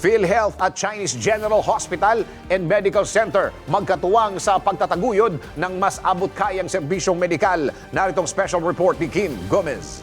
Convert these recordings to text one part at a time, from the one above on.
PhilHealth at Chinese General Hospital and Medical Center magkatuwang sa pagtataguyod ng mas abot-kayang serbisyong medikal. Naritong special report ni Kim Gomez.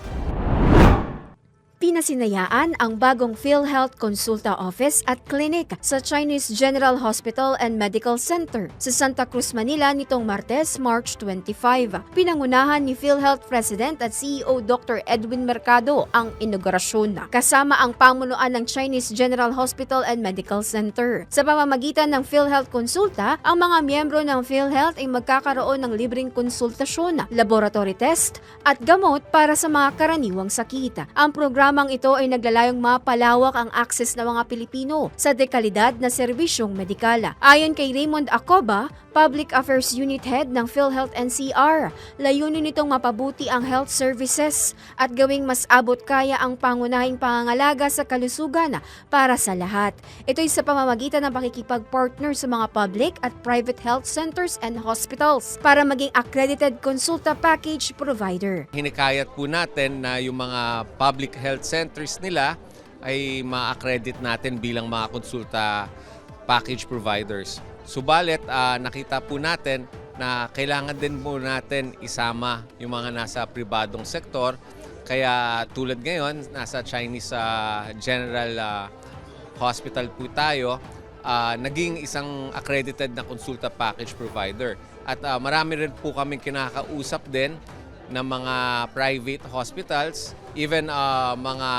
Pinasinayaan ang bagong PhilHealth Consulta Office at Clinic sa Chinese General Hospital and Medical Center sa Santa Cruz, Manila nitong Martes, March 25. Pinangunahan ni PhilHealth President at CEO Dr. Edwin Mercado ang inaugurasyon kasama ang pamunuan ng Chinese General Hospital and Medical Center. Sa pamamagitan ng PhilHealth Consulta, ang mga miyembro ng PhilHealth ay magkakaroon ng libreng konsultasyon, laboratory test at gamot para sa mga karaniwang sakit. Ang programang ito ay naglalayong mapalawak ang akses ng mga Pilipino sa dekalidad na serbisyong medikal. Ayon kay Raymond Acoba, Public Affairs Unit Head ng PhilHealth NCR, layunin nitong mapabuti ang health services at gawing mas abot kaya ang pangunahing pangangalaga sa kalusugan para sa lahat. Ito ay sa pamamagitan ng pakikipag-partner sa mga public at private health centers and hospitals para maging accredited consulta package provider. hinikayat po natin na yung mga public health centers nila ay ma-accredit natin bilang mga konsulta package providers. Subalit, ah, nakita po natin na kailangan din po natin isama yung mga nasa pribadong sektor. Kaya tulad ngayon, nasa Chinese ah, General ah, Hospital po tayo, ah, naging isang accredited na konsulta package provider. At ah, marami rin po kaming kinakausap din ng mga private hospitals, even uh, mga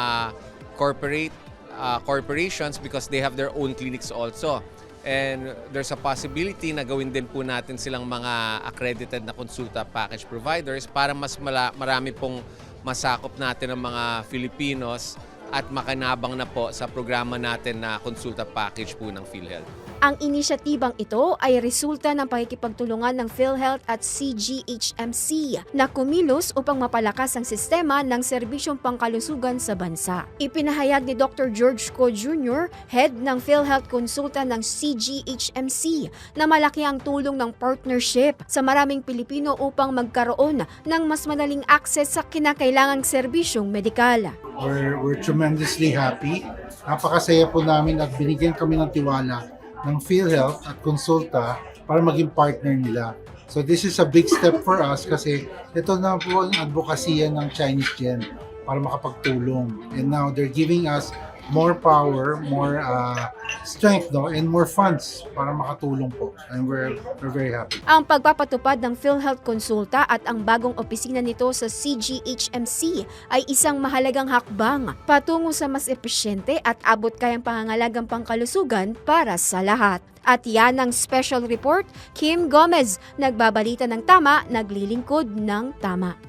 corporate uh, corporations because they have their own clinics also. And there's a possibility na gawin din po natin silang mga accredited na consulta package providers para mas mala- marami pong masakop natin ng mga Filipinos at makanabang na po sa programa natin na consulta package po ng PhilHealth. Ang inisyatibang ito ay resulta ng pakikipagtulungan ng PhilHealth at CGHMC na kumilos upang mapalakas ang sistema ng serbisyong pangkalusugan sa bansa. Ipinahayag ni Dr. George Co. Jr., head ng PhilHealth Konsulta ng CGHMC, na malaki ang tulong ng partnership sa maraming Pilipino upang magkaroon ng mas madaling akses sa kinakailangang serbisyong medikal. We're, we're tremendously happy. Napakasaya po namin at binigyan kami ng tiwala ng PhilHealth at Consulta para maging partner nila. So this is a big step for us kasi ito na po ang advokasya ng Chinese Gen para makapagtulong. And now they're giving us more power, more uh, strength, no, and more funds para makatulong po. And we're, we're very happy. Ang pagpapatupad ng PhilHealth Konsulta at ang bagong opisina nito sa CGHMC ay isang mahalagang hakbang patungo sa mas epesyente at abot kayang pangangalagang pangkalusugan para sa lahat. At yan ang special report, Kim Gomez, nagbabalita ng tama, naglilingkod ng tama.